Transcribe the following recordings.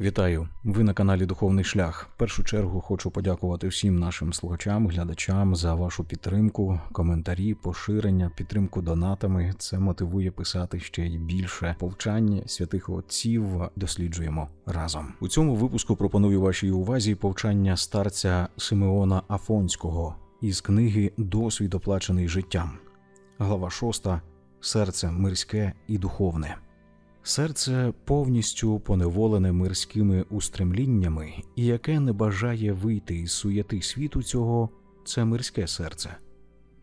Вітаю! Ви на каналі Духовний Шлях. В першу чергу хочу подякувати всім нашим слухачам, глядачам за вашу підтримку, коментарі, поширення, підтримку донатами. Це мотивує писати ще й більше повчань святих отців. Досліджуємо разом. У цьому випуску пропоную вашій увазі повчання старця Симеона Афонського із книги Досвід оплачений життям. Глава 6. Серце мирське і духовне. Серце повністю поневолене мирськими устремліннями, і яке не бажає вийти із суєти світу цього, це мирське серце.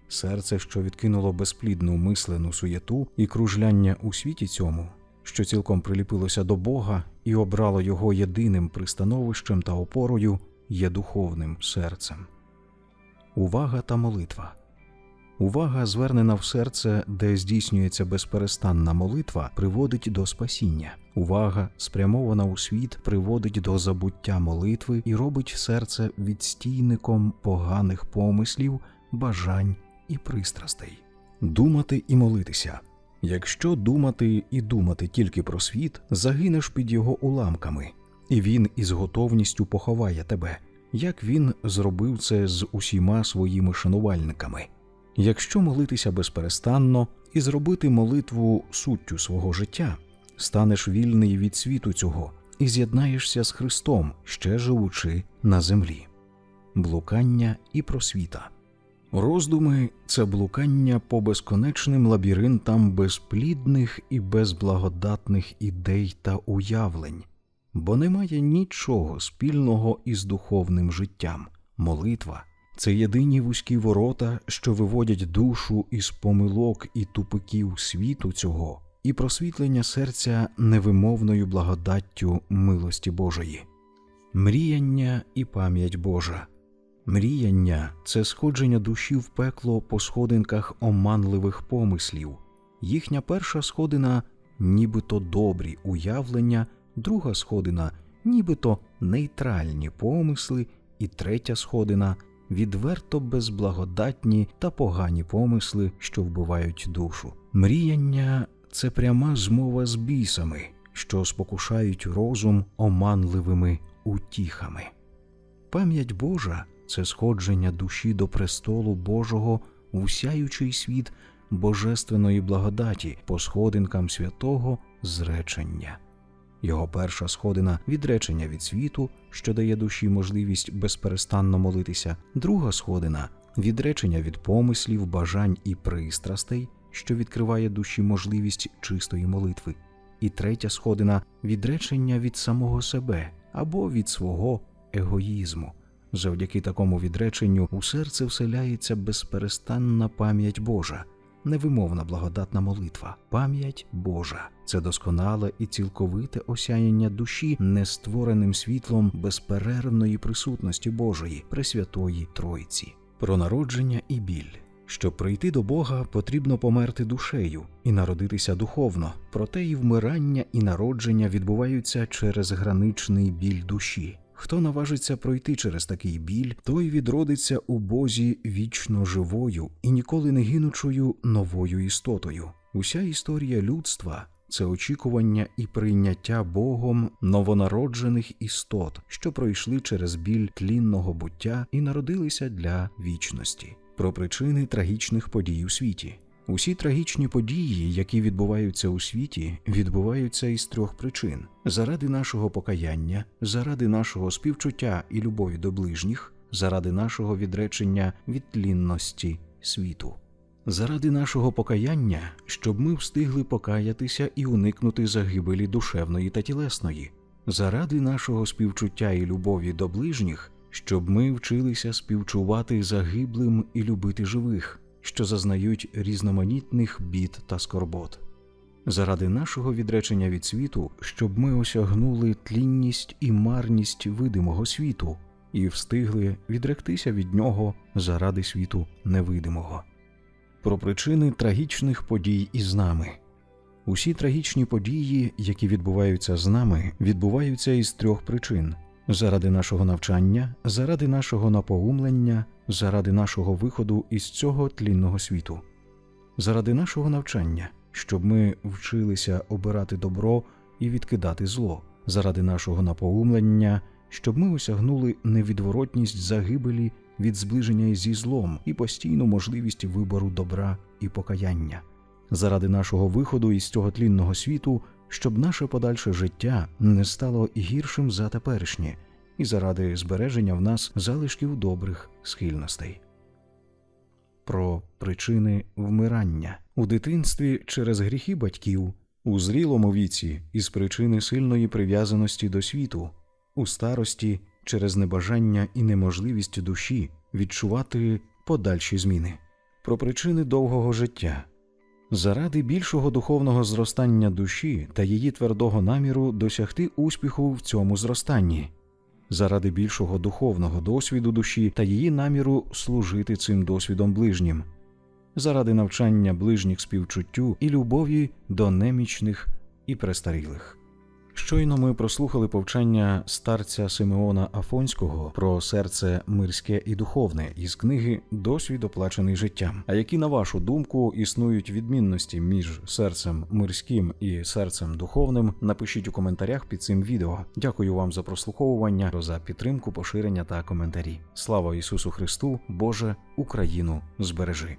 Серце, що відкинуло безплідну мислену суєту і кружляння у світі цьому, що цілком приліпилося до Бога і обрало його єдиним пристановищем та опорою, є духовним серцем. Увага та молитва. Увага, звернена в серце, де здійснюється безперестанна молитва, приводить до спасіння. Увага, спрямована у світ, приводить до забуття молитви і робить серце відстійником поганих помислів, бажань і пристрастей. Думати і молитися. Якщо думати і думати тільки про світ, загинеш під його уламками, і він із готовністю поховає тебе, як він зробив це з усіма своїми шанувальниками. Якщо молитися безперестанно і зробити молитву суттю свого життя, станеш вільний від світу цього і з'єднаєшся з Христом, ще живучи на землі. Блукання і просвіта. Роздуми це блукання по безконечним лабіринтам безплідних і безблагодатних ідей та уявлень, бо немає нічого спільного із духовним життям. Молитва це єдині вузькі ворота, що виводять душу із помилок і тупиків світу цього, і просвітлення серця невимовною благодаттю милості Божої. Мріяння і пам'ять Божа. Мріяння це сходження душі в пекло по сходинках оманливих помислів. Їхня перша сходина нібито добрі уявлення, друга сходина нібито нейтральні помисли, і третя сходина відверто безблагодатні та погані помисли, що вбивають душу. Мріяння це пряма змова з бісами, що спокушають розум оманливими утіхами. Пам'ять Божа це сходження душі до престолу Божого усяючий світ божественної благодаті по сходинкам святого зречення. Його перша сходина відречення від світу, що дає душі можливість безперестанно молитися, друга сходина відречення від помислів, бажань і пристрастей, що відкриває душі можливість чистої молитви, і третя сходина відречення від самого себе або від свого егоїзму. Завдяки такому відреченню у серце вселяється безперестанна пам'ять Божа, невимовна благодатна молитва, пам'ять Божа це досконале і цілковите осяяння душі нествореним світлом безперервної присутності Божої, Пресвятої Тройці, про народження і біль. Щоб прийти до Бога, потрібно померти душею і народитися духовно, проте і вмирання і народження відбуваються через граничний біль душі. Хто наважиться пройти через такий біль, той відродиться у Бозі вічно живою і ніколи не гинучою новою істотою. Уся історія людства це очікування і прийняття Богом новонароджених істот, що пройшли через біль тлінного буття і народилися для вічності. Про причини трагічних подій у світі. Усі трагічні події, які відбуваються у світі, відбуваються із трьох причин: заради нашого покаяння, заради нашого співчуття і любові до ближніх, заради нашого відречення від тлінності світу. Заради нашого покаяння, щоб ми встигли покаятися і уникнути загибелі душевної та тілесної, заради нашого співчуття і любові до ближніх, щоб ми вчилися співчувати загиблим і любити живих що зазнають різноманітних бід та скорбот. Заради нашого відречення від світу, щоб ми осягнули тлінність і марність видимого світу і встигли відректися від нього заради світу невидимого. Про причини трагічних подій із нами. Усі трагічні події, які відбуваються з нами, відбуваються із трьох причин заради нашого навчання, заради нашого напоумлення, заради нашого виходу із цього тлінного світу, заради нашого навчання, щоб ми вчилися обирати добро і відкидати зло, заради нашого напоумлення, щоб ми осягнули невідворотність загибелі від зближення зі злом і постійну можливість вибору добра і покаяння, заради нашого виходу із цього тлінного світу, щоб наше подальше життя не стало гіршим за теперішнє, і заради збереження в нас залишків добрих схильностей. Про причини вмирання у дитинстві через гріхи батьків, у зрілому віці із причини сильної прив'язаності до світу, у старості через небажання і неможливість душі відчувати подальші зміни, про причини довгого життя. Заради більшого духовного зростання душі та її твердого наміру досягти успіху в цьому зростанні, заради більшого духовного досвіду душі та її наміру служити цим досвідом ближнім, заради навчання ближніх співчуттю і любові до немічних і престарілих. Щойно ми прослухали повчання старця Симеона Афонського про серце мирське і духовне із книги Досвід оплачений життям. А які, на вашу думку, існують відмінності між серцем мирським і серцем духовним? Напишіть у коментарях під цим відео. Дякую вам за прослуховування, за підтримку, поширення та коментарі. Слава Ісусу Христу! Боже, Україну збережи!